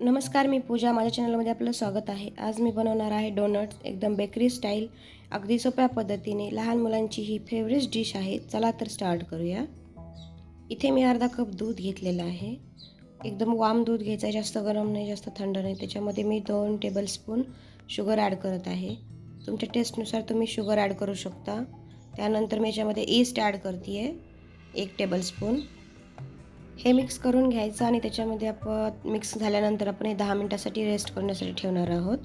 नमस्कार मी पूजा. माझ्या चॅनलमध्ये आपलं स्वागत आहे. आज मी बनवणार आहे डोनट्स एकदम बेकरी स्टाईल अगदी सोप्या पद्धतीने लहान मुलांची ही फेवरेट डिश आहे. चला तर स्टार्ट करूया. इथे मी अर्धा कप दूध घेतलेलं आहे. एकदम वाम दूध घ्यायचं आहे. जास्त गरम नाही जास्त थंड नाही. त्याच्यामध्ये मी दोन टेबलस्पून शुगर ॲड करत आहे. तुमच्या टेस्टनुसार तुम्ही शुगर ॲड करू शकता. त्यानंतर मी याच्यामध्ये ईस्ट ॲड करते आहे एक टेबलस्पून हे मिक्स करून घ्यायचं आणि त्याच्यामध्ये आपण मिक्स झाल्यानंतर आपण हे दहा मिनटासाठी रेस्ट करण्यासाठी ठेवणार आहोत.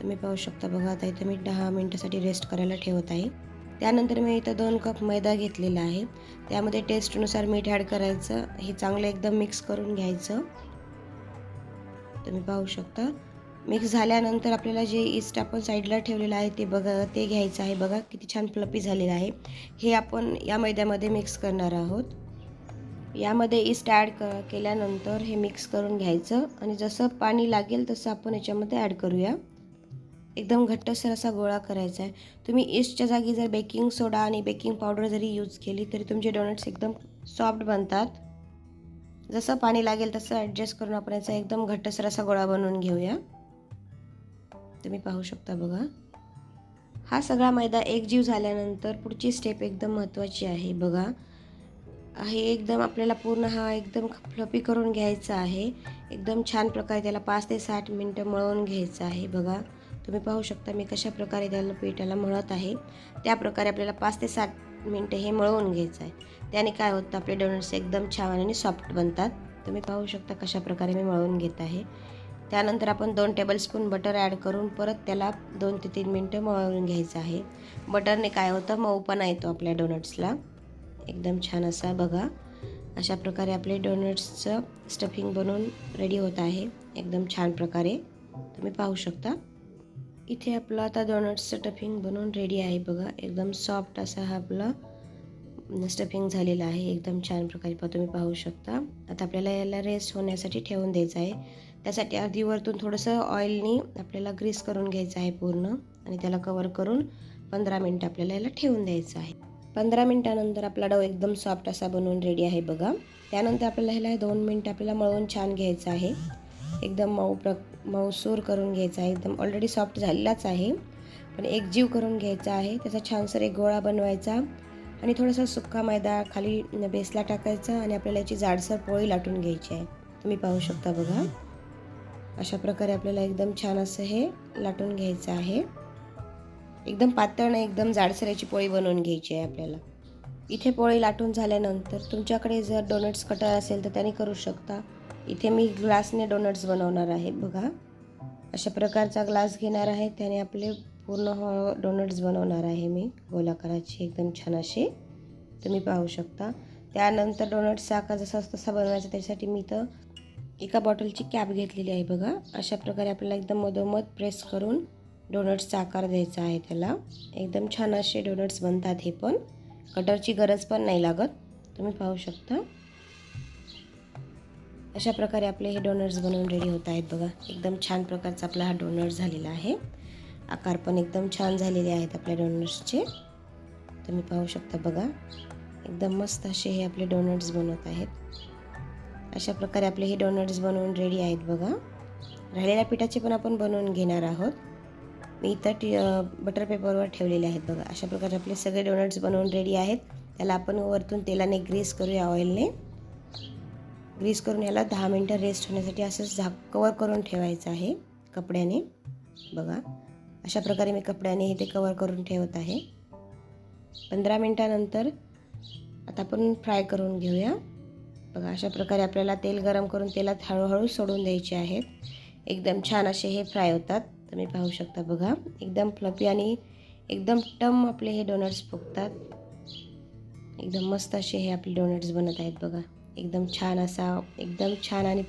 तुम्ही पाहू शकता बघा आता इथं मी दहा मिनटासाठी रेस्ट करायला ठेवत आहे. त्यानंतर मी इथं दोन कप मैदा घेतलेला आहे. त्यामध्ये टेस्टनुसार मीठ ॲड करायचं. हे चांगलं एकदम मिक्स करून घ्यायचं. तुम्ही पाहू शकता. मिक्स झाल्यानंतर आपल्याला जे इस्ट आपण साईडला ठेवलेलं आहे ते बघा ते घ्यायचं आहे. बघा किती छान फ्लपी झालेलं आहे. हे आपण या मैद्यामध्ये मिक्स करणार आहोत. यामध्ये इस्ट ॲड क केल्यानंतर हे मिक्स करून घ्यायचं. आणि जसं पाणी लागेल तसं आपण याच्यामध्ये ॲड करूया. एकदम घट्टसर असा गोळा करायचा आहे. तुम्ही इस्टच्या जागी जर बेकिंग सोडा आणि बेकिंग पावडर जरी यूज केली तरी तुमचे डोनट्स एकदम सॉफ्ट बनतात. जसं पाणी लागेल तसं ॲडजस्ट करून आपण याचा एकदम घट्टसर असा गोळा बनवून घेऊया. तुम्ही पाहू शकता बघा. हा सगळा मैदा एकजीव झाल्यानंतर पुढची स्टेप एकदम महत्त्वाची आहे बघा. हे एकदम आपल्याला पूर्ण हा एकदम फ्लपी करून घ्यायचा आहे. एकदम छान प्रकारे त्याला पाच ते साठ मिनटं मळवून घ्यायचं आहे. बघा तुम्ही पाहू शकता मी कशा प्रकारे त्याला पिठाला मळत आहे. त्याप्रकारे आपल्याला पाच ते साठ मिनटं हे मळवून घ्यायचं आहे. त्याने काय होतं आपले डोनट्स एकदम छान आणि सॉफ्ट बनतात. तुम्ही पाहू शकता कशा प्रकारे मी मळवून घेत आहे. त्यानंतर आपण दोन टेबलस्पून बटर ॲड करून परत त्याला दोन ते तीन मिनटं मळवून घ्यायचं आहे. बटरने काय होतं मऊपणा येतो आपल्या डोनट्सला. एकदम छान असा बघा. अशा प्रकारे आपले डोनट्सचं स्टफिंग बनवून रेडी होत आहे. एकदम छान प्रकारे. तुम्ही पाहू शकता. इथे आपलं आता डोनट्सचं स्टफिंग बनवून रेडी आहे बघा. एकदम सॉफ्ट असा हा आपला स्टफिंग झालेला आहे. एकदम छान प्रकारे तुम्ही पाहू शकता. आता आपल्याला याला रेस्ट होण्यासाठी ठेवून द्यायचं आहे. त्यासाठी आधी वरतून थोडंसं ऑइलनी आपल्याला ग्रीस करून घ्यायचं आहे पूर्ण. आणि त्याला कवर करून पंधरा मिनटं आपल्याला याला ठेवून द्यायचं आहे. पंधरा मिनटानंतर आपला डव एकदम सॉफ्ट असा बनवून रेडी आहे बघा. त्यानंतर आपल्याला ह्याला दोन मिनटं आपल्याला मळवून छान घ्यायचं आहे. एकदम मऊ प्र मऊसूर करून घ्यायचा आहे. एकदम ऑलरेडी सॉफ्ट झालेलाच आहे. पण एक जीव करून घ्यायचा आहे. त्याचा छानसर एक गोळा बनवायचा. आणि थोडासा सुक्का मैदा खाली बेसला टाकायचा आणि आपल्याला याची जाडसर पोळी लाटून घ्यायची आहे. तुम्ही पाहू शकता बघा. अशा प्रकारे आपल्याला एकदम छान असं हे लाटून घ्यायचं आहे. एकदम पातळ नाही एकदम जाडसऱ्याची पोळी बनवून घ्यायची आहे आपल्याला. इथे पोळी लाटून झाल्यानंतर तुमच्याकडे जर डोनट्स कटर असेल तर त्याने करू शकता. इथे मी ग्लासने डोनट्स बनवणार आहे बघा. अशा प्रकारचा ग्लास घेणार आहे. त्याने आपले पूर्ण हो डोनट्स बनवणार आहे मी. गोलाकाराचे एकदम छान असे. तुम्ही पाहू शकता. त्यानंतर डोनट्स साखर जसा तसा बनवायचा त्याच्यासाठी मी तर एका बॉटलची कॅप घेतलेली आहे बघा. अशा प्रकारे आपल्याला एकदम मधोमध प्रेस करून डोनट्सचा आकार द्यायचा आहे त्याला. एकदम छान असे डोनट्स बनतात हे पण. कटरची गरज पण नाही लागत. तुम्ही पाहू शकता. अशा प्रकारे आपले हे डोनट्स बनवून रेडी होत आहेत बघा. एकदम छान प्रकारचा आपला हा डोनट्स झालेला आहे. आकार पण एकदम छान झालेले आहेत आपल्या डोनट्सचे. तुम्ही पाहू शकता बघा. एकदम मस्त असे हे आपले डोनट्स बनवत आहेत. अशा प्रकारे आपले हे डोनट्स बनवून रेडी आहेत बघा. राहिलेल्या पिठाचे पण आपण बनवून घेणार आहोत. मी इथं टी बटर पेपरवर ठेवलेले आहेत बघा. अशा प्रकारे आपले सगळे डोनट्स बनवून रेडी आहेत. त्याला आपण वरतून तेलाने ग्रीस करूया ऑइलने ग्रीस करून याला दहा मिनटं रेस्ट होण्यासाठी असंच झाक कवर करून ठेवायचं आहे कपड्याने. बघा. अशा प्रकारे मी कपड्याने हे ते कवर करून ठेवत आहे. पंधरा मिनटानंतर आता आपण फ्राय करून घेऊया. बघा अशा प्रकारे आपल्याला तेल गरम करून तेलात हळूहळू सोडून द्यायचे आहेत. एकदम छान असे हे फ्राय होतात. तुम्ही पाहू शकता बघा. एकदम फ्लफी आणि एकदम टम आपले हे डोनट्स फुगतात. एकदम मस्त असे हे आपले डोनट्स बनत आहेत बघा. एकदम छान असा एकदम छान आणि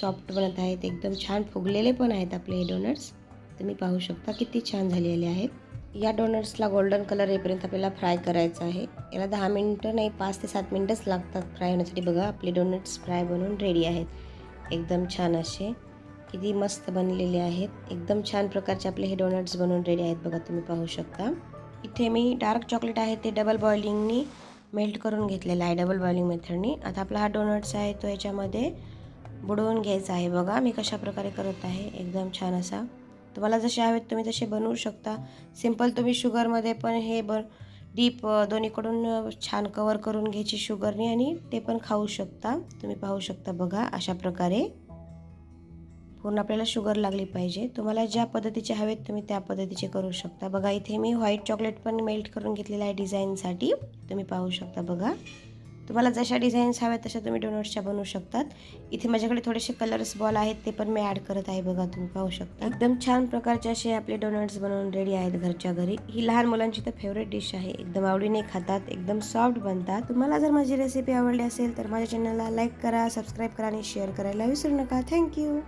सॉफ्ट बनत आहेत. एकदम छान फुगलेले पण आहेत आपले हे डोनट्स तुम्ही पाहू शकता किती छान झालेले आहेत. या डोनट्सला गोल्डन कलर येईपर्यंत आपल्याला फ्राय करायचं आहे. याला दहा मिनटं नाही पाच ते सात मिनटंच लागतात फ्राय होण्यासाठी. बघा आपले डोनट्स फ्राय बनवून रेडी आहेत. एकदम छान असे. किती मस्त बनलेले आहेत. एकदम छान प्रकारचे आपले हे डोनट्स बनवून रेडी आहेत बघा तुम्ही पाहू शकता. इथे मी डार्क चॉकलेट आहे ते डबल बॉइलिंगनी मेल्ट करून घेतलेला आहे डबल बॉइलिंग मेथडनी आता आपला हा डोनट्स आहे तो याच्यामध्ये बुडवून घ्यायचा आहे बघा. मी कशा प्रकारे करत आहे एकदम छान असा. तुम्हाला जसे हवेत तुम्ही तसे बनवू शकता. सिंपल तुम्ही शुगरमध्ये पण हे ब डीप दोन्हीकडून छान कवर करून घ्यायची शुगरने आणि ते पण खाऊ शकता. तुम्ही पाहू शकता बघा अशा प्रकारे. पूर्ण आपल्याला शुगर लागली पाहिजे. तुम्हाला ज्या पद्धतीचे हवेत तुम्ही त्या पद्धतीचे करू शकता. बघा इथे मी व्हाईट चॉकलेट पण मेल्ट करून घेतलेलं आहे डिझाईनसाठी तुम्ही पाहू शकता बघा. तुम्हाला जशा डिझाईन्स हव्यात तशा तुम्ही डोनट्सच्या बनवू शकतात. इथे माझ्याकडे थोडेसे कलर्स बॉल आहेत ते पण मी ॲड करत आहे बघा तुम्ही पाहू शकता. एकदम छान प्रकारचे असे आपले डोनट्स बनवून रेडी आहेत घरच्या घरी. ही लहान मुलांची तर फेवरेट डिश आहे. एकदम आवडीने खातात एकदम सॉफ्ट बनतात. तुम्हाला जर माझी रेसिपी आवडली असेल तर माझ्या चॅनलला लाईक करा सबस्क्राईब करा आणि शेअर करायला विसरू नका थँक्यू